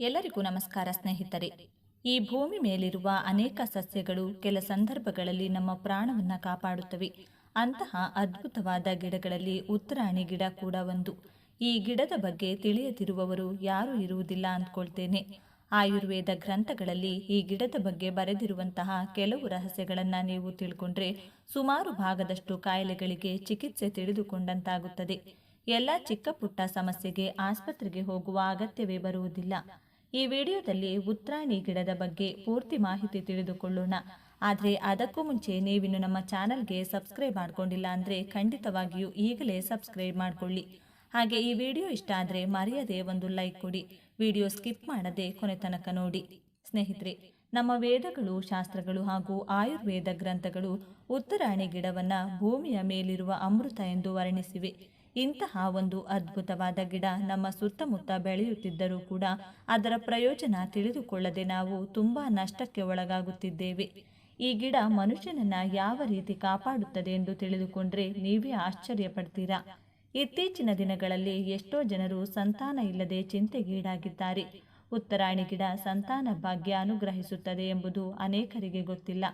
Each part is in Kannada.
ಎಲ್ಲರಿಗೂ ನಮಸ್ಕಾರ ಸ್ನೇಹಿತರೆ. ಈ ಭೂಮಿ ಮೇಲಿರುವ ಅನೇಕ ಸಸ್ಯಗಳು ಕೆಲ ಸಂದರ್ಭಗಳಲ್ಲಿ ನಮ್ಮ ಪ್ರಾಣವನ್ನು ಕಾಪಾಡುತ್ತವೆ. ಅಂತಹ ಅದ್ಭುತವಾದ ಗಿಡಗಳಲ್ಲಿ ಉತ್ತರಾಣಿ ಗಿಡ ಕೂಡ ಒಂದು. ಈ ಗಿಡದ ಬಗ್ಗೆ ತಿಳಿಯದಿರುವವರು ಯಾರೂ ಇರುವುದಿಲ್ಲ ಅಂದ್ಕೊಳ್ತೇನೆ. ಆಯುರ್ವೇದ ಗ್ರಂಥಗಳಲ್ಲಿ ಈ ಗಿಡದ ಬಗ್ಗೆ ಬರೆದಿರುವಂತಹ ಕೆಲವು ರಹಸ್ಯಗಳನ್ನು ನೀವು ತಿಳ್ಕೊಂಡ್ರೆ ಸುಮಾರು ಭಾಗದಷ್ಟು ಕಾಯಿಲೆಗಳಿಗೆ ಚಿಕಿತ್ಸೆ ತಿಳಿದುಕೊಂಡಂತಾಗುತ್ತದೆ. ಎಲ್ಲ ಚಿಕ್ಕ ಪುಟ್ಟ ಸಮಸ್ಯೆಗೆ ಆಸ್ಪತ್ರೆಗೆ ಹೋಗುವ ಅಗತ್ಯವೇ ಬರುವುದಿಲ್ಲ. ಈ ವಿಡಿಯೋದಲ್ಲಿ ಉತ್ತರಾಣಿ ಗಿಡದ ಬಗ್ಗೆ ಪೂರ್ತಿ ಮಾಹಿತಿ ತಿಳಿದುಕೊಳ್ಳೋಣ. ಆದರೆ ಅದಕ್ಕೂ ಮುಂಚೆ ನೀವಿನ್ನು ನಮ್ಮ ಚಾನಲ್ಗೆ ಸಬ್ಸ್ಕ್ರೈಬ್ ಮಾಡ್ಕೊಂಡಿಲ್ಲ ಅಂದರೆ ಖಂಡಿತವಾಗಿಯೂ ಈಗಲೇ ಸಬ್ಸ್ಕ್ರೈಬ್ ಮಾಡಿಕೊಳ್ಳಿ. ಹಾಗೆ ಈ ವಿಡಿಯೋ ಇಷ್ಟ ಆದರೆ ಮರೆಯದೆ ಒಂದು ಲೈಕ್ ಕೊಡಿ. ವಿಡಿಯೋ ಸ್ಕಿಪ್ ಮಾಡದೆ ಕೊನೆ ತನಕ ನೋಡಿ. ಸ್ನೇಹಿತರೆ, ನಮ್ಮ ವೇದಗಳು, ಶಾಸ್ತ್ರಗಳು ಹಾಗೂ ಆಯುರ್ವೇದ ಗ್ರಂಥಗಳು ಉತ್ತರಾಣಿ ಗಿಡವನ್ನು ಭೂಮಿಯ ಮೇಲಿರುವ ಅಮೃತ ಎಂದು ವರ್ಣಿಸಿವೆ. ಇಂತಹ ಒಂದು ಅದ್ಭುತವಾದ ಗಿಡ ನಮ್ಮ ಸುತ್ತಮುತ್ತ ಬೆಳೆಯುತ್ತಿದ್ದರೂ ಕೂಡ ಅದರ ಪ್ರಯೋಜನ ತಿಳಿದುಕೊಳ್ಳದೆ ನಾವು ತುಂಬಾ ನಷ್ಟಕ್ಕೆ ಒಳಗಾಗುತ್ತಿದ್ದೇವೆ. ಈ ಗಿಡ ಮನುಷ್ಯನನ್ನ ಯಾವ ರೀತಿ ಕಾಪಾಡುತ್ತದೆ ಎಂದು ತಿಳಿದುಕೊಂಡ್ರೆ ನೀವೇ ಆಶ್ಚರ್ಯ ಪಡ್ತೀರಾ ಇತ್ತೀಚಿನ ದಿನಗಳಲ್ಲಿ ಎಷ್ಟೋ ಜನರು ಸಂತಾನ ಇಲ್ಲದೆ ಚಿಂತೆಗೀಡಾಗಿದ್ದಾರೆ ಉತ್ತರಾಣಿ ಗಿಡ ಸಂತಾನ ಭಾಗ್ಯ ಅನುಗ್ರಹಿಸುತ್ತದೆ ಎಂಬುದು ಅನೇಕರಿಗೆ ಗೊತ್ತಿಲ್ಲ.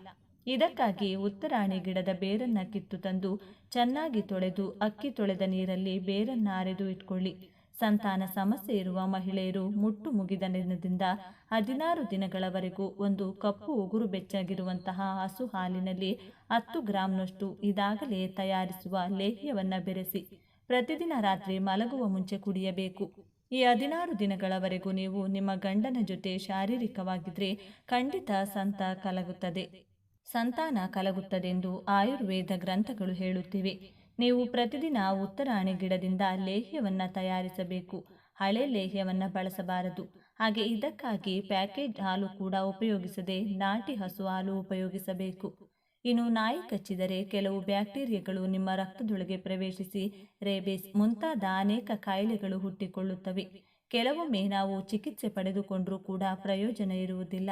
ಇದಕ್ಕಾಗಿ ಉತ್ತರಾಣಿ ಗಿಡದ ಬೇರನ್ನ ಕಿತ್ತು ತಂದು ಚೆನ್ನಾಗಿ ತೊಳೆದು ಅಕ್ಕಿ ತೊಳೆದ ನೀರಲ್ಲಿ ಬೇರನ್ನ ಅರೆದು ಇಟ್ಕೊಳ್ಳಿ. ಸಂತಾನ ಸಮಸ್ಯೆ ಇರುವ ಮಹಿಳೆಯರು ಮುಟ್ಟು ಮುಗಿದ ದಿನದಿಂದ ಹದಿನಾರು ದಿನಗಳವರೆಗೂ ಒಂದು ಕಪ್ಪು ಉಗುರು ಬೆಚ್ಚಗಿರುವಂತಹ ಹಸು ಹಾಲಿನಲ್ಲಿ ಹತ್ತು ಗ್ರಾಂನಷ್ಟು ಇದಾಗಲೇ ತಯಾರಿಸುವ ಲೇಹ್ಯವನ್ನ ಬೆರೆಸಿ ಪ್ರತಿದಿನ ರಾತ್ರಿ ಮಲಗುವ ಮುಂಚೆ ಕುಡಿಯಬೇಕು. ಈ ಹದಿನಾರು ದಿನಗಳವರೆಗೂ ನೀವು ನಿಮ್ಮ ಗಂಡನ ಜೊತೆ ಶಾರೀರಿಕವಾಗಿದ್ರೆ ಖಂಡಿತ ಸಂತ ಕಲಗುತ್ತದೆ. ಸಂತಾನ ಕಲಗುತ್ತದೆಂದು ಆಯುರ್ವೇದ ಗ್ರಂಥಗಳು ಹೇಳುತ್ತಿವೆ. ನೀವು ಪ್ರತಿದಿನ ಉತ್ತರಾಣಿ ಗಿಡದಿಂದ ಲೇಹ್ಯವನ್ನು ತಯಾರಿಸಬೇಕು. ಹಳೆ ಲೇಹ್ಯವನ್ನು ಬಳಸಬಾರದು. ಹಾಗೆ ಇದಕ್ಕಾಗಿ ಪ್ಯಾಕೇಜ್ ಹಾಲು ಕೂಡ ಉಪಯೋಗಿಸದೆ ನಾಟಿ ಹಸು ಹಾಲು ಉಪಯೋಗಿಸಬೇಕು. ಇನ್ನು ನಾಯಿ ಕಚ್ಚಿದರೆ ಕೆಲವು ಬ್ಯಾಕ್ಟೀರಿಯಾಗಳು ನಿಮ್ಮ ರಕ್ತದೊಳಗೆ ಪ್ರವೇಶಿಸಿ ರೇಬಿಸ್ ಮುಂತಾದ ಅನೇಕ ಕಾಯಿಲೆಗಳು ಹುಟ್ಟಿಕೊಳ್ಳುತ್ತವೆ. ಕೆಲವೊಮ್ಮೆ ನಾವು ಚಿಕಿತ್ಸೆ ಪಡೆದುಕೊಂಡರೂ ಕೂಡ ಪ್ರಯೋಜನ ಇರುವುದಿಲ್ಲ.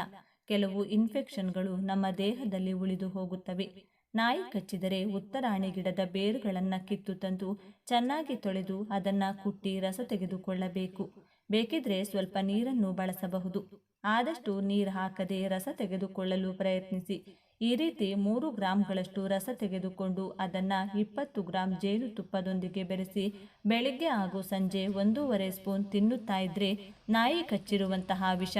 ಕೆಲವು ಇನ್ಫೆಕ್ಷನ್ಗಳು ನಮ್ಮ ದೇಹದಲ್ಲಿ ಉಳಿದು ಹೋಗುತ್ತವೆ. ನಾಯಿ ಕಚ್ಚಿದರೆ ಉತ್ತರಾಣಿ ಗಿಡದ ಬೇರುಗಳನ್ನು ಕಿತ್ತು ತಂದು ಚೆನ್ನಾಗಿ ತೊಳೆದು ಅದನ್ನು ಕುಟ್ಟಿ ರಸ ತೆಗೆದುಕೊಳ್ಳಬೇಕು. ಬೇಕಿದ್ರೆ ಸ್ವಲ್ಪ ನೀರನ್ನು ಬಳಸಬಹುದು. ಆದಷ್ಟು ನೀರು ಹಾಕದೆ ರಸ ತೆಗೆದುಕೊಳ್ಳಲು ಪ್ರಯತ್ನಿಸಿ. ಈ ರೀತಿ ಮೂರು ಗ್ರಾಂಗಳಷ್ಟು ರಸ ತೆಗೆದುಕೊಂಡು ಅದನ್ನು ಇಪ್ಪತ್ತು ಗ್ರಾಂ ಜೇನುತುಪ್ಪದೊಂದಿಗೆ ಬೆರೆಸಿ ಬೆಳಿಗ್ಗೆ ಹಾಗೂ ಸಂಜೆ ಒಂದೂವರೆ ಸ್ಪೂನ್ ತಿನ್ನುತ್ತಾ ಇದ್ರೆ ನಾಯಿ ಕಚ್ಚಿರುವಂತಹ ವಿಷ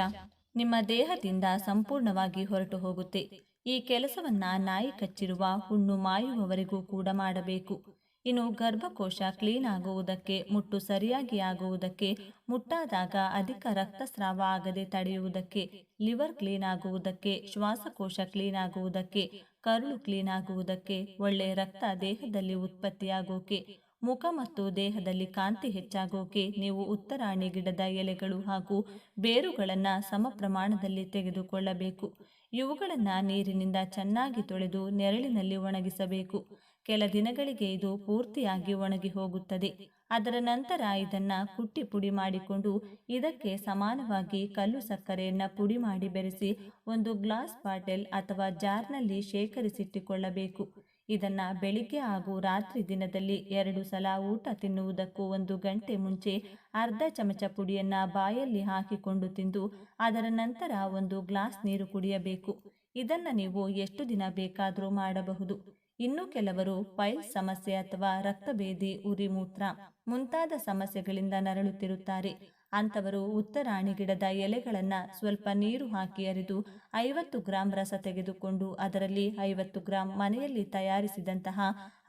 ನಿಮ್ಮ ದೇಹದಿಂದ ಸಂಪೂರ್ಣವಾಗಿ ಹೊರಟು ಹೋಗುತ್ತೆ. ಈ ಕೆಲಸವನ್ನ ನಾಯಿ ಕಚ್ಚಿರುವ, ಹುಣ್ಣು ಮಾಯುವವರೆಗೂ ಕೂಡ ಮಾಡಬೇಕು. ಇನ್ನು ಗರ್ಭಕೋಶ ಕ್ಲೀನ್ ಆಗುವುದಕ್ಕೆ, ಮುಟ್ಟು ಸರಿಯಾಗಿ ಆಗುವುದಕ್ಕೆ, ಮುಟ್ಟಾದಾಗ ಅಧಿಕ ರಕ್ತಸ್ರಾವ ಆಗದೆ ತಡೆಯುವುದಕ್ಕೆ, ಲಿವರ್ ಕ್ಲೀನ್ ಆಗುವುದಕ್ಕೆ, ಶ್ವಾಸಕೋಶ ಕ್ಲೀನ್ ಆಗುವುದಕ್ಕೆ, ಕರುಳು ಕ್ಲೀನ್ ಆಗುವುದಕ್ಕೆ, ಒಳ್ಳೆ ರಕ್ತ ದೇಹದಲ್ಲಿ ಉತ್ಪತ್ತಿಯಾಗೋಕೆ ಮುಖ ಮತ್ತು ದೇಹದಲ್ಲಿ ಕಾಂತಿ ಹೆಚ್ಚಾಗೋಕೆ ನೀವು ಉತ್ತರಾಣಿ ಗಿಡದ ಎಲೆಗಳು ಹಾಗೂ ಬೇರುಗಳನ್ನು ಸಮ ಪ್ರಮಾಣದಲ್ಲಿ ತೆಗೆದುಕೊಳ್ಳಬೇಕು. ಇವುಗಳನ್ನು ನೀರಿನಿಂದ ಚೆನ್ನಾಗಿ ತೊಳೆದು ನೆರಳಿನಲ್ಲಿ ಒಣಗಿಸಬೇಕು. ಕೆಲ ದಿನಗಳಿಗೆ ಇದು ಪೂರ್ತಿಯಾಗಿ ಒಣಗಿ ಹೋಗುತ್ತದೆ. ಅದರ ನಂತರ ಇದನ್ನು ಕುಟ್ಟಿ ಪುಡಿ ಮಾಡಿಕೊಂಡು ಇದಕ್ಕೆ ಸಮಾನವಾಗಿ ಕಲ್ಲು ಸಕ್ಕರೆಯನ್ನು ಪುಡಿ ಮಾಡಿ ಬೆರೆಸಿ ಒಂದು ಗ್ಲಾಸ್ ಬಾಟೆಲ್ ಅಥವಾ ಜಾರ್ನಲ್ಲಿ ಶೇಖರಿಸಿಟ್ಟುಕೊಳ್ಳಬೇಕು. ಇದನ್ನ ಬೆಳಿಗ್ಗೆ ಹಾಗೂ ರಾತ್ರಿ ದಿನದಲ್ಲಿ ಎರಡು ಸಲ ಊಟ ತಿನ್ನುವುದಕ್ಕೂ ಒಂದು ಗಂಟೆ ಮುಂಚೆ ಅರ್ಧ ಚಮಚ ಪುಡಿಯನ್ನ ಬಾಯಲ್ಲಿ ಹಾಕಿಕೊಂಡು ತಿಂದು ಅದರ ನಂತರ ಒಂದು ಗ್ಲಾಸ್ ನೀರು ಕುಡಿಯಬೇಕು. ಇದನ್ನ ನೀವು ಎಷ್ಟು ದಿನ ಬೇಕಾದರೂ ಮಾಡಬಹುದು. ಇನ್ನು ಕೆಲವರು ಪೈಲ್ ಸಮಸ್ಯೆ ಅಥವಾ ರಕ್ತಭೇದಿ, ಉರಿಮೂತ್ರ ಮುಂತಾದ ಸಮಸ್ಯೆಗಳಿಂದ ನರಳುತ್ತಿರುತ್ತಾರೆ. ಅಂಥವರು ಉತ್ತರಾಣಿ ಗಿಡದ ಎಲೆಗಳನ್ನು ಸ್ವಲ್ಪ ನೀರು ಹಾಕಿ ಅರಿದು ಐವತ್ತು ಗ್ರಾಂ ರಸ ತೆಗೆದುಕೊಂಡು ಅದರಲ್ಲಿ ಐವತ್ತು ಗ್ರಾಂ ಮನೆಯಲ್ಲಿ ತಯಾರಿಸಿದಂತಹ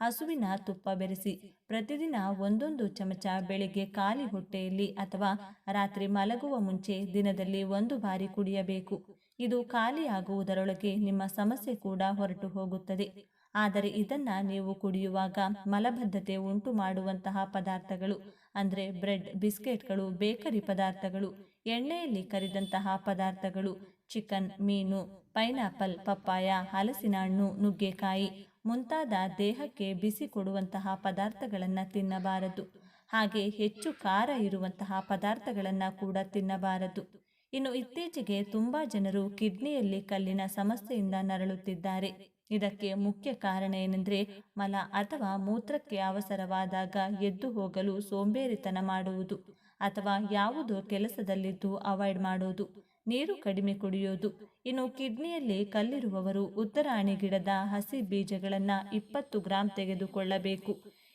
ಹಸುವಿನ ತುಪ್ಪ ಬೆರೆಸಿ ಪ್ರತಿದಿನ ಒಂದೊಂದು ಚಮಚ ಬೆಳಿಗ್ಗೆ ಖಾಲಿ ಹೊಟ್ಟೆಯಲ್ಲಿ ಅಥವಾ ರಾತ್ರಿ ಮಲಗುವ ಮುಂಚೆ ದಿನದಲ್ಲಿ ಒಂದು ಬಾರಿ ಕುಡಿಯಬೇಕು. ಇದು ಖಾಲಿಯಾಗುವುದರೊಳಗೆ ನಿಮ್ಮ ಸಮಸ್ಯೆ ಕೂಡ ಹೊರಟು ಹೋಗುತ್ತದೆ. ಆದರೆ ಇದನ್ನ ನೀವು ಕುಡಿಯುವಾಗ ಮಲಬದ್ಧತೆ ಉಂಟು ಮಾಡುವಂತಹ ಪದಾರ್ಥಗಳು. ಅಂದರೆ ಬ್ರೆಡ್, ಬಿಸ್ಕೆಟ್ಗಳು, ಬೇಕರಿ ಪದಾರ್ಥಗಳು, ಎಣ್ಣೆಯಲ್ಲಿ ಕರಿದಂತಹ ಪದಾರ್ಥಗಳು, ಚಿಕನ್, ಮೀನು, ಪೈನಾಪಲ್, ಪಪ್ಪಾಯ, ಹಲಸಿನ ಹಣ್ಣು, ನುಗ್ಗೆಕಾಯಿ ಮುಂತಾದ ದೇಹಕ್ಕೆ ಬಿಸಿ ಕೊಡುವಂತಹ ಪದಾರ್ಥಗಳನ್ನು ತಿನ್ನಬಾರದು. ಹಾಗೆ ಹೆಚ್ಚು ಖಾರ ಇರುವಂತಹ ಪದಾರ್ಥಗಳನ್ನು ಕೂಡ ತಿನ್ನಬಾರದು. ಇನ್ನು ಇತ್ತೀಚೆಗೆ ತುಂಬ ಜನರು ಕಿಡ್ನಿಯಲ್ಲಿ ಕಲ್ಲಿನ ಸಮಸ್ಯೆಯಿಂದ ನರಳುತ್ತಿದ್ದಾರೆ. ಇದಕ್ಕೆ ಮುಖ್ಯ ಕಾರಣ ಏನೆಂದರೆ ಮಲ ಅಥವಾ ಮೂತ್ರಕ್ಕೆ ಅವಸರವಾದಾಗ ಎದ್ದು ಹೋಗಲು ಸೋಂಬೇರಿತನ ಮಾಡುವುದು ಅಥವಾ ಯಾವುದೋ ಕೆಲಸದಲ್ಲಿದ್ದು ಅವಾಯ್ಡ್ ಮಾಡೋದು, ನೀರು ಕಡಿಮೆ ಕುಡಿಯೋದು. ಇನ್ನು ಕಿಡ್ನಿಯಲ್ಲಿ ಕಲ್ಲಿರುವವರು ಉತ್ತರಾಣಿ ಗಿಡದ ಹಸಿ ಬೀಜಗಳನ್ನು ಇಪ್ಪತ್ತು ಗ್ರಾಂ ತೆಗೆದುಕೊಳ್ಳಬೇಕು.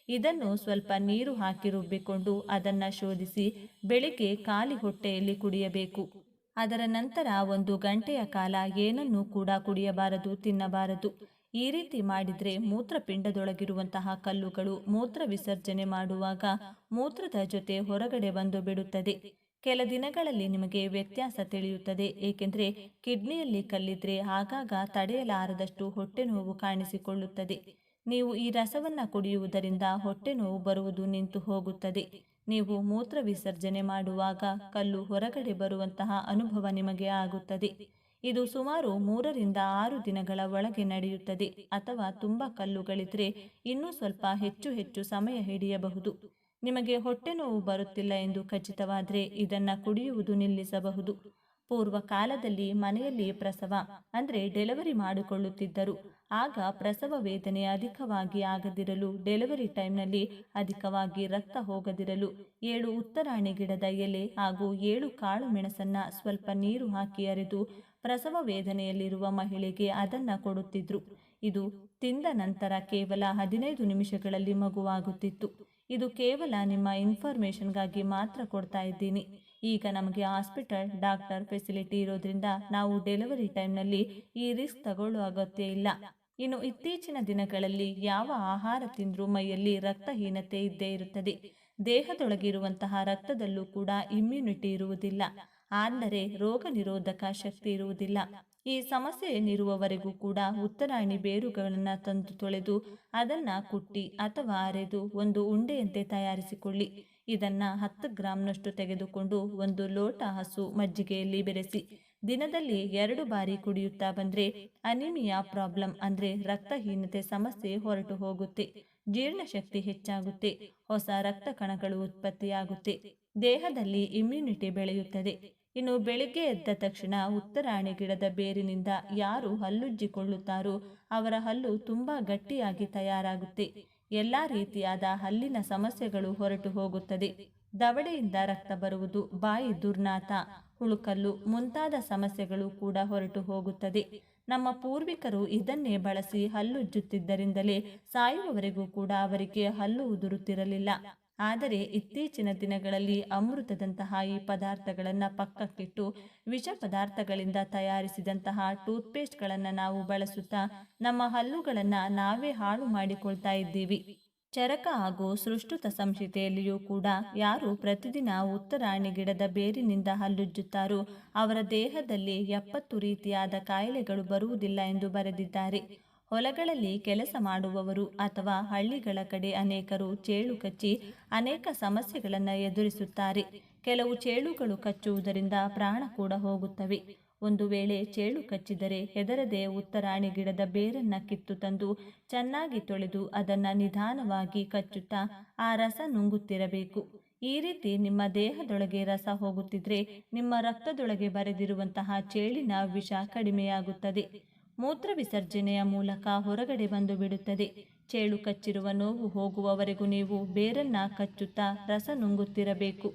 ಇದನ್ನು ಸ್ವಲ್ಪ ನೀರು ಹಾಕಿ ರುಬ್ಬಿಕೊಂಡು ಅದನ್ನು ಶೋಧಿಸಿ ಬೆಳಿಗ್ಗೆ ಖಾಲಿ ಹೊಟ್ಟೆಯಲ್ಲಿ ಕುಡಿಯಬೇಕು. ಅದರ ನಂತರ ಒಂದು ಗಂಟೆಯ ಕಾಲ ಏನನ್ನೂ ಕೂಡ ಕುಡಿಯಬಾರದು, ತಿನ್ನಬಾರದು. ಈ ರೀತಿ ಮಾಡಿದರೆ ಮೂತ್ರಪಿಂಡದೊಳಗಿರುವಂತಹ ಕಲ್ಲುಗಳು ಮೂತ್ರ ವಿಸರ್ಜನೆ ಮಾಡುವಾಗ ಮೂತ್ರದ ಜೊತೆ ಹೊರಗಡೆ ಬಂದು ಬಿಡುತ್ತದೆ. ಕೆಲ ದಿನಗಳಲ್ಲಿ ನಿಮಗೆ ವ್ಯತ್ಯಾಸ ತಿಳಿಯುತ್ತದೆ, ಏಕೆಂದರೆ ಕಿಡ್ನಿಯಲ್ಲಿ ಕಲ್ಲಿದ್ರೆ ಆಗಾಗ ತಡೆಯಲಾರದಷ್ಟು ಹೊಟ್ಟೆ ನೋವು ಕಾಣಿಸಿಕೊಳ್ಳುತ್ತದೆ. ನೀವು ಈ ರಸವನ್ನು ಕುಡಿಯುವುದರಿಂದ ಹೊಟ್ಟೆ ನೋವು ಬರುವುದು ನಿಂತು ಹೋಗುತ್ತದೆ. ನೀವು ಮೂತ್ರ ವಿಸರ್ಜನೆ ಮಾಡುವಾಗ ಕಲ್ಲು ಹೊರಗಡೆ ಬರುವಂತಹ ಅನುಭವ ನಿಮಗೆ ಆಗುತ್ತದೆ. ಇದು ಸುಮಾರು ಮೂರರಿಂದ ಆರು ದಿನಗಳ ಒಳಗೆ ನಡೆಯುತ್ತದೆ ಅಥವಾ ತುಂಬ ಕಲ್ಲುಗಳಿದ್ರೆ ಇನ್ನೂ ಸ್ವಲ್ಪ ಹೆಚ್ಚು ಹೆಚ್ಚು ಸಮಯ ಹಿಡಿಯಬಹುದು. ನಿಮಗೆ ಹೊಟ್ಟೆ ನೋವು ಬರುತ್ತಿಲ್ಲ ಎಂದು ಖಚಿತವಾದರೆ ಇದನ್ನು ಕುಡಿಯುವುದು ನಿಲ್ಲಿಸಬಹುದು. ಪೂರ್ವ ಕಾಲದಲ್ಲಿ ಮನೆಯಲ್ಲಿ ಪ್ರಸವ, ಅಂದರೆ ಡೆಲಿವರಿ ಮಾಡಿಕೊಳ್ಳುತ್ತಿದ್ದರು. ಆಗ ಪ್ರಸವ ವೇದನೆ ಅಧಿಕವಾಗಿ ಆಗದಿರಲು ಡೆಲಿವರಿ ಟೈಮ್ನಲ್ಲಿ ಅಧಿಕವಾಗಿ ರಕ್ತ ಹೋಗದಿರಲು ಏಳು ಉತ್ತರಾಣಿ ಗಿಡದ ಎಲೆ ಹಾಗೂ ಏಳು ಕಾಳು ಮೆಣಸನ್ನ ಸ್ವಲ್ಪ ನೀರು ಹಾಕಿ ಅರೆದು ಪ್ರಸವ ವೇದನೆಯಲ್ಲಿರುವ ಮಹಿಳೆಗೆ ಅದನ್ನು ಕೊಡುತ್ತಿದ್ರು. ಇದು ತಿಂದ ನಂತರ ಕೇವಲ ಹದಿನೈದು ನಿಮಿಷಗಳಲ್ಲಿ ಮಗುವಾಗುತ್ತಿತ್ತು. ಇದು ಕೇವಲ ನಿಮ್ಮ ಇನ್ಫಾರ್ಮೇಷನ್ಗಾಗಿ ಮಾತ್ರ ಕೊಡ್ತಾ ಇದ್ದೀನಿ. ಈಗ ನಮಗೆ ಹಾಸ್ಪಿಟಲ್, ಡಾಕ್ಟರ್ ಫೆಸಿಲಿಟಿ ಇರೋದ್ರಿಂದ ನಾವು ಡೆಲಿವರಿ ಟೈಮ್ನಲ್ಲಿ ಈ ರಿಸ್ಕ್ ತಗೊಳ್ಳೋ ಅಗತ್ಯ ಇಲ್ಲ. ಇನ್ನು ಇತ್ತೀಚಿನ ದಿನಗಳಲ್ಲಿ ಯಾವ ಆಹಾರ ತಿಂದರೂ ಮೈಯಲ್ಲಿ ರಕ್ತಹೀನತೆ ಇದ್ದೇ ಇರುತ್ತದೆ. ದೇಹದೊಳಗಿರುವಂತಹ ರಕ್ತದಲ್ಲೂ ಕೂಡ ಇಮ್ಯುನಿಟಿ ಇರುವುದಿಲ್ಲ. ಆದರೆ ರೋಗ ನಿರೋಧಕ ಶಕ್ತಿ ಇರುವುದಿಲ್ಲ. ಈ ಸಮಸ್ಯೆ ಏನಿರುವವರೆಗೂ ಕೂಡ ಉತ್ತರಾಯಣಿ ಬೇರುಗಳನ್ನು ತಂದು ತೊಳೆದು ಅದನ್ನು ಕುಟ್ಟಿ ಅಥವಾ ಅರೆದು ಒಂದು ಉಂಡೆಯಂತೆ ತಯಾರಿಸಿಕೊಳ್ಳಿ. ಇದನ್ನ ಹತ್ತು ಗ್ರಾಂನಷ್ಟು ತೆಗೆದುಕೊಂಡು ಒಂದು ಲೋಟ ಹಸು ಮಜ್ಜಿಗೆಯಲ್ಲಿ ಬೆರೆಸಿ, ದಿನದಲ್ಲಿ ಎರಡು ಬಾರಿ ಕುಡಿಯುತ್ತಾ ಬಂದರೆ ಅನಿಮಿಯಾ ಪ್ರಾಬ್ಲಮ್ ಅಂದರೆ ರಕ್ತಹೀನತೆ ಸಮಸ್ಯೆ ಹೊರಟು ಹೋಗುತ್ತೆ, ಜೀರ್ಣಶಕ್ತಿ ಹೆಚ್ಚಾಗುತ್ತೆ, ಹೊಸ ರಕ್ತ ಕಣಗಳು ಉತ್ಪತ್ತಿಯಾಗುತ್ತೆ, ದೇಹದಲ್ಲಿ ಇಮ್ಯುನಿಟಿ ಬೆಳೆಯುತ್ತದೆ. ಇನ್ನು ಬೆಳಿಗ್ಗೆ ಎದ್ದ ತಕ್ಷಣ ಉತ್ತರಾಣಿ ಗಿಡದ ಬೇರಿನಿಂದ ಯಾರು ಹಲ್ಲುಜ್ಜಿಕೊಳ್ಳುತ್ತಾರೋ ಅವರ ಹಲ್ಲು ತುಂಬಾ ಗಟ್ಟಿಯಾಗಿ ತಯಾರಾಗುತ್ತೆ. ಎಲ್ಲಾ ರೀತಿಯಾದ ಹಲ್ಲಿನ ಸಮಸ್ಯೆಗಳು ಹೊರಟು ಹೋಗುತ್ತದೆ. ದವಡೆಯಿಂದ ರಕ್ತ ಬರುವುದು ಬಾಯಿ ದುರ್ನಾತ ಹುಳುಕಲ್ಲು ಮುಂತಾದ ಸಮಸ್ಯೆಗಳು ಕೂಡ ಹೊರಟು ಹೋಗುತ್ತದೆ. ನಮ್ಮ ಪೂರ್ವಿಕರು ಇದನ್ನೇ ಬಳಸಿ ಹಲ್ಲುಜ್ಜುತ್ತಿದ್ದರಿಂದಲೇ ಸಾಯುವವರೆಗೂ ಕೂಡ ಅವರಿಗೆ ಹಲ್ಲು ಉದುರುತ್ತಿರಲಿಲ್ಲ. ಆದರೆ ಇತ್ತೀಚಿನ ದಿನಗಳಲ್ಲಿ ಅಮೃತದಂತಹ ಈ ಪದಾರ್ಥಗಳನ್ನು ಪಕ್ಕಕ್ಕಿಟ್ಟು ವಿಷ ಪದಾರ್ಥಗಳಿಂದ ತಯಾರಿಸಿದಂತಹ ಟೂತ್ಪೇಸ್ಟ್ಗಳನ್ನು ನಾವು ಬಳಸುತ್ತಾ ನಮ್ಮ ಹಲ್ಲುಗಳನ್ನು ನಾವೇ ಹಾಳು ಮಾಡಿಕೊಳ್ತಾ ಇದ್ದೀವಿ. ಚರಕ ಹಾಗೂ ಸೃಷ್ಟುತ ಸಂಹಿತೆಯಲ್ಲಿಯೂ ಕೂಡ ಯಾರು ಪ್ರತಿದಿನ ಉತ್ತರಾಣಿ ಗಿಡದ ಬೇರಿನಿಂದ ಹಲ್ಲುಜ್ಜುತ್ತಾರೋ ಅವರ ದೇಹದಲ್ಲಿ ಎಪ್ಪತ್ತು ರೀತಿಯಾದ ಕಾಯಿಲೆಗಳು ಬರುವುದಿಲ್ಲ ಎಂದು ಬರೆದಿದ್ದಾರೆ. ಹೊಲಗಳಲ್ಲಿ ಕೆಲಸ ಮಾಡುವವರು ಅಥವಾ ಹಳ್ಳಿಗಳ ಕಡೆ ಅನೇಕರು ಚೇಳು ಕಚ್ಚಿ ಅನೇಕ ಸಮಸ್ಯೆಗಳನ್ನು ಎದುರಿಸುತ್ತಾರೆ. ಕೆಲವು ಚೇಳುಗಳು ಕಚ್ಚುವುದರಿಂದ ಪ್ರಾಣ ಕೂಡ ಹೋಗುತ್ತವೆ. ಒಂದು ವೇಳೆ ಚೇಳು ಕಚ್ಚಿದರೆ ಹೆದರದೆ ಉತ್ತರಾಣಿ ಗಿಡದ ಬೇರನ್ನ ಕಿತ್ತು ತಂದು ಚೆನ್ನಾಗಿ ತೊಳೆದು ಅದನ್ನ ನಿಧಾನವಾಗಿ ಕಚ್ಚುತ್ತಾ ಆ ರಸ ನುಂಗುತ್ತಿರಬೇಕು. ಈ ರೀತಿ ನಿಮ್ಮ ದೇಹದೊಳಗೆ ರಸ ಹೋಗುತ್ತಿದ್ರೆ ನಿಮ್ಮ ರಕ್ತದೊಳಗೆ ಬರೆದಿರುವಂತಹ ಚೇಳಿನ ವಿಷ ಕಡಿಮೆಯಾಗುತ್ತದೆ. ಮೂತ್ರ ವಿಸರ್ಜನೆಯ ಮೂಲಕ ಹೊರಗಡೆ ಬಂದು ಬಿಡುತ್ತದೆ. ಚೇಳು ಕಚ್ಚಿರುವ ನೋವು ಹೋಗುವವರೆಗೂ ನೀವು ಬೇರನ್ನ ಕಚ್ಚುತ್ತಾ ರಸ ನುಂಗುತ್ತಿರಬೇಕು.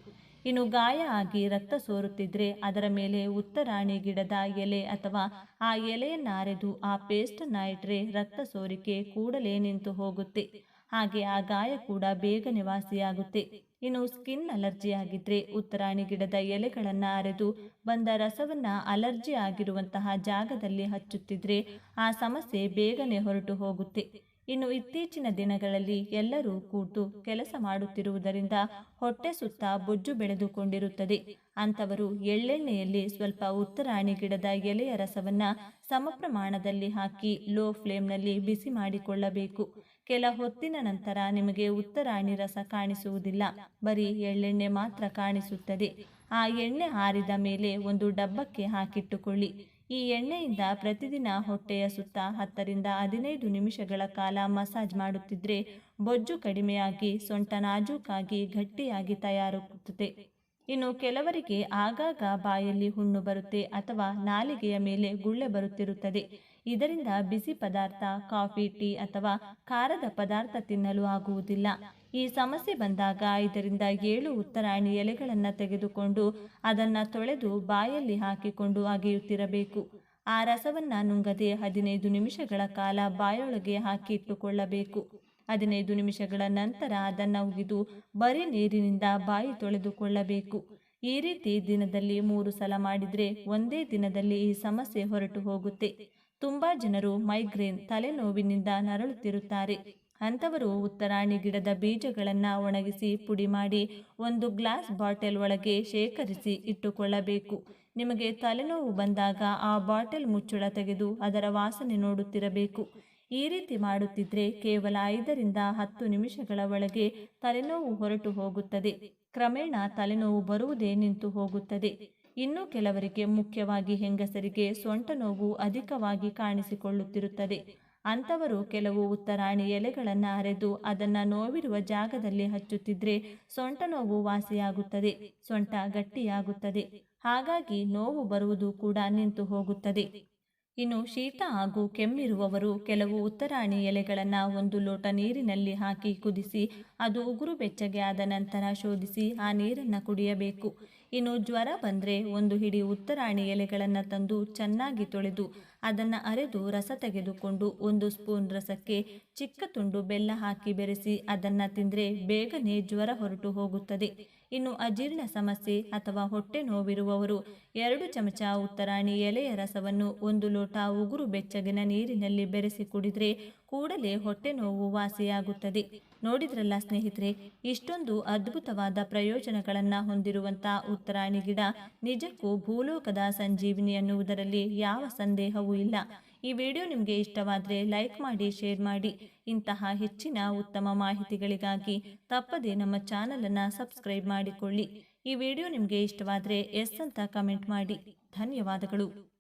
ಇನ್ನು ಗಾಯ ಆಗಿ ರಕ್ತ ಸೋರುತ್ತಿದ್ರೆ ಅದರ ಮೇಲೆ ಉತ್ತರಾಣಿ ಗಿಡದ ಎಲೆ ಅಥವಾ ಆ ಎಲೆಯನ್ನಾರೆದು ಆ ಪೇಸ್ಟ್ ಇಟ್ಟರೆ ರಕ್ತ ಸೋರಿಕೆ ಕೂಡಲೇ ನಿಂತು ಹೋಗುತ್ತೆ. ಹಾಗೆ ಆ ಗಾಯ ಕೂಡ ಬೇಗ ವಾಸಿಯಾಗುತ್ತೆ ಇನ್ನು ಸ್ಕಿನ್ ಅಲರ್ಜಿ ಆಗಿದ್ರೆ ಉತ್ತರಾಣಿ ಗಿಡದ ಎಲೆಗಳನ್ನು ಅರೆದು ಬಂದ ರಸವನ್ನು ಅಲರ್ಜಿ ಆಗಿರುವಂತಹ ಜಾಗದಲ್ಲಿ ಹಚ್ಚುತ್ತಿದ್ರೆ ಆ ಸಮಸ್ಯೆ ಬೇಗನೆ ಹೊರಟು ಹೋಗುತ್ತೆ. ಇನ್ನು ಇತ್ತೀಚಿನ ದಿನಗಳಲ್ಲಿ ಎಲ್ಲರೂ ಕೂತು ಕೆಲಸ ಮಾಡುತ್ತಿರುವುದರಿಂದ ಹೊಟ್ಟೆ ಸುತ್ತ ಬೊಜ್ಜು ಬೆಳೆದುಕೊಂಡಿರುತ್ತದೆ. ಅಂಥವರು ಎಳ್ಳೆಣ್ಣೆಯಲ್ಲಿ ಸ್ವಲ್ಪ ಉತ್ತರಾಣಿ ಗಿಡದ ಎಲೆಯ ರಸವನ್ನು ಸಮ ಪ್ರಮಾಣದಲ್ಲಿ ಹಾಕಿ ಲೋ ಫ್ಲೇಮ್ನಲ್ಲಿ ಬಿಸಿ ಮಾಡಿಕೊಳ್ಳಬೇಕು. ಕೆಲ ಹೊತ್ತಿನ ನಂತರ ನಿಮಗೆ ಉತ್ತರಾಣಿ ರಸ ಕಾಣಿಸುವುದಿಲ್ಲ. ಬರೀ ಎಳ್ಳೆಣ್ಣೆ ಮಾತ್ರ ಕಾಣಿಸುತ್ತದೆ. ಆ ಎಣ್ಣೆ ಹಾರಿದ ಮೇಲೆ ಒಂದು ಡಬ್ಬಕ್ಕೆ ಹಾಕಿಟ್ಟುಕೊಳ್ಳಿ. ಈ ಎಣ್ಣೆಯಿಂದ ಪ್ರತಿದಿನ ಹೊಟ್ಟೆಯ ಸುತ್ತ ಹತ್ತರಿಂದ ಹದಿನೈದು ನಿಮಿಷಗಳ ಕಾಲ ಮಸಾಜ್ ಮಾಡುತ್ತಿದ್ರೆ ಬೊಜ್ಜು ಕಡಿಮೆಯಾಗಿ, ಸೊಂಟ ನಾಜೂಕಾಗಿ, ಗಟ್ಟಿಯಾಗಿ ತಯಾರಾಗುತ್ತದೆ. ಇನ್ನು ಕೆಲವರಿಗೆ ಆಗಾಗ ಬಾಯಲ್ಲಿ ಹುಣ್ಣು ಬರುತ್ತೆ ಅಥವಾ ನಾಲಿಗೆಯ ಮೇಲೆ ಗುಳ್ಳೆ ಬರುತ್ತಿರುತ್ತದೆ. ಇದರಿಂದ ಬಿಸಿ ಪದಾರ್ಥ, ಕಾಫಿ, ಟೀ ಅಥವಾ ಖಾರದ ಪದಾರ್ಥ ತಿನ್ನಲು ಆಗುವುದಿಲ್ಲ. ಈ ಸಮಸ್ಯೆ ಬಂದಾಗ ಇದರಿಂದ ಏಳು ಉತ್ತರಾಣಿ ಎಲೆಗಳನ್ನು ತೆಗೆದುಕೊಂಡು ಅದನ್ನು ತೊಳೆದು ಬಾಯಲ್ಲಿ ಹಾಕಿಕೊಂಡು ಅಗೆಯುತ್ತಿರಬೇಕು. ಆ ರಸವನ್ನು ನುಂಗದೆ ಹದಿನೈದು ನಿಮಿಷಗಳ ಕಾಲ ಬಾಯೊಳಗೆ ಹಾಕಿ ಇಟ್ಟುಕೊಳ್ಳಬೇಕು. ಹದಿನೈದು ನಿಮಿಷಗಳ ನಂತರ ಅದನ್ನು ಉಗಿದು ಬರೀ ನೀರಿನಿಂದ ಬಾಯಿ ತೊಳೆದುಕೊಳ್ಳಬೇಕು. ಈ ರೀತಿ ದಿನದಲ್ಲಿ ಮೂರು ಸಲ ಮಾಡಿದರೆ ಒಂದೇ ದಿನದಲ್ಲಿ ಈ ಸಮಸ್ಯೆ ಹೊರಟು ಹೋಗುತ್ತೆ. ತುಂಬ ಜನರು ಮೈಗ್ರೇನ್, ತಲೆನೋವಿನಿಂದ ನರಳುತ್ತಿರುತ್ತಾರೆ. ಅಂಥವರು ಉತ್ತರಾಣಿ ಗಿಡದ ಬೀಜಗಳನ್ನು ಒಣಗಿಸಿ ಪುಡಿ ಮಾಡಿ ಒಂದು ಗ್ಲಾಸ್ ಬಾಟಲ್ ಒಳಗೆ ಶೇಖರಿಸಿ ಇಟ್ಟುಕೊಳ್ಳಬೇಕು. ನಿಮಗೆ ತಲೆನೋವು ಬಂದಾಗ ಆ ಬಾಟಲ್ ಮುಚ್ಚಳ ತೆಗೆದು ಅದರ ವಾಸನೆ ನೋಡುತ್ತಿರಬೇಕು. ಈ ರೀತಿ ಮಾಡುತ್ತಿದ್ರೆ ಕೇವಲ ಐದರಿಂದ ಹತ್ತು ನಿಮಿಷಗಳ ಒಳಗೆ ತಲೆನೋವು ಹೊರಟು ಹೋಗುತ್ತದೆ. ಕ್ರಮೇಣ ತಲೆನೋವು ಬರುವುದೇ ನಿಂತು ಹೋಗುತ್ತದೆ. ಇನ್ನು ಕೆಲವರಿಗೆ ಮುಖ್ಯವಾಗಿ ಹೆಂಗಸರಿಗೆ ಸೊಂಟ ನೋವು ಅಧಿಕವಾಗಿ ಕಾಣಿಸಿಕೊಳ್ಳುತ್ತಿರುತ್ತದೆ. ಅಂಥವರು ಕೆಲವು ಉತ್ತರಾಣಿ ಎಲೆಗಳನ್ನು ಅರೆದು ಅದನ್ನು ನೋವಿರುವ ಜಾಗದಲ್ಲಿ ಹಚ್ಚುತ್ತಿದ್ರೆ ಸೊಂಟ ನೋವು ವಾಸಿಯಾಗುತ್ತದೆ, ಸೊಂಟ ಗಟ್ಟಿಯಾಗುತ್ತದೆ. ಹಾಗಾಗಿ ನೋವು ಬರುವುದು ಕೂಡ ನಿಂತು ಹೋಗುತ್ತದೆ. ಇನ್ನು ಶೀತ ಹಾಗೂ ಕೆಮ್ಮಿರುವವರು ಕೆಲವು ಉತ್ತರಾಣಿ ಎಲೆಗಳನ್ನು ಒಂದು ಲೋಟ ನೀರಿನಲ್ಲಿ ಹಾಕಿ ಕುದಿಸಿ, ಅದು ಉಗುರು ಬೆಚ್ಚಗೆ ಆದ ನಂತರ ಶೋಧಿಸಿ ಆ ನೀರನ್ನು ಕುಡಿಯಬೇಕು. ಇನ್ನು ಜ್ವರ ಬಂದರೆ ಒಂದು ಹಿಡಿ ಉತ್ತರಾಣಿ ಎಲೆಗಳನ್ನು ತಂದು ಚೆನ್ನಾಗಿ ತೊಳೆದು, ಅದನ್ನು ಅರೆದು ರಸ ತೆಗೆದುಕೊಂಡು ಒಂದು ಸ್ಪೂನ್ ರಸಕ್ಕೆ ಚಿಕ್ಕ ತುಂಡು ಬೆಲ್ಲ ಹಾಕಿ ಬೆರೆಸಿ ಅದನ್ನು ತಿಂದರೆ ಬೇಗನೆ ಜ್ವರ ಹೊರಟು ಹೋಗುತ್ತದೆ. ಇನ್ನು ಅಜೀರ್ಣ ಸಮಸ್ಯೆ ಅಥವಾ ಹೊಟ್ಟೆ ನೋವಿರುವವರು ಎರಡು ಚಮಚ ಉತ್ತರಾಣಿ ಎಲೆಯ ರಸವನ್ನು ಒಂದು ಲೋಟ ಉಗುರು ಬೆಚ್ಚಗಿನ ನೀರಿನಲ್ಲಿ ಬೆರೆಸಿ ಕುಡಿದ್ರೆ ಕೂಡಲೇ ಹೊಟ್ಟೆ ನೋವು ವಾಸಿಯಾಗುತ್ತದೆ. ನೋಡಿದ್ರಲ್ಲ ಸ್ನೇಹಿತರೆ, ಇಷ್ಟೊಂದು ಅದ್ಭುತವಾದ ಪ್ರಯೋಜನಗಳನ್ನು ಹೊಂದಿರುವಂಥ ಉತ್ತರಾಣಿ ಗಿಡ ನಿಜಕ್ಕೂ ಭೂಲೋಕದ ಸಂಜೀವಿನಿ ಎನ್ನುವುದರಲ್ಲಿ ಯಾವ ಸಂದೇಹವೂ ಇಲ್ಲ. ಈ ವಿಡಿಯೋ ನಿಮಗೆ ಇಷ್ಟವಾದರೆ ಲೈಕ್ ಮಾಡಿ, ಶೇರ್ ಮಾಡಿ. ಇಂತಹ ಹೆಚ್ಚಿನ ಉತ್ತಮ ಮಾಹಿತಿಗಳಿಗಾಗಿ ತಪ್ಪದೆ ನಮ್ಮ ಚಾನಲನ್ನು ಸಬ್ಸ್ಕ್ರೈಬ್ ಮಾಡಿಕೊಳ್ಳಿ. ಈ ವಿಡಿಯೋ ನಿಮಗೆ ಇಷ್ಟವಾದರೆ ಎಸ್ ಅಂತ ಕಮೆಂಟ್ ಮಾಡಿ. ಧನ್ಯವಾದಗಳು.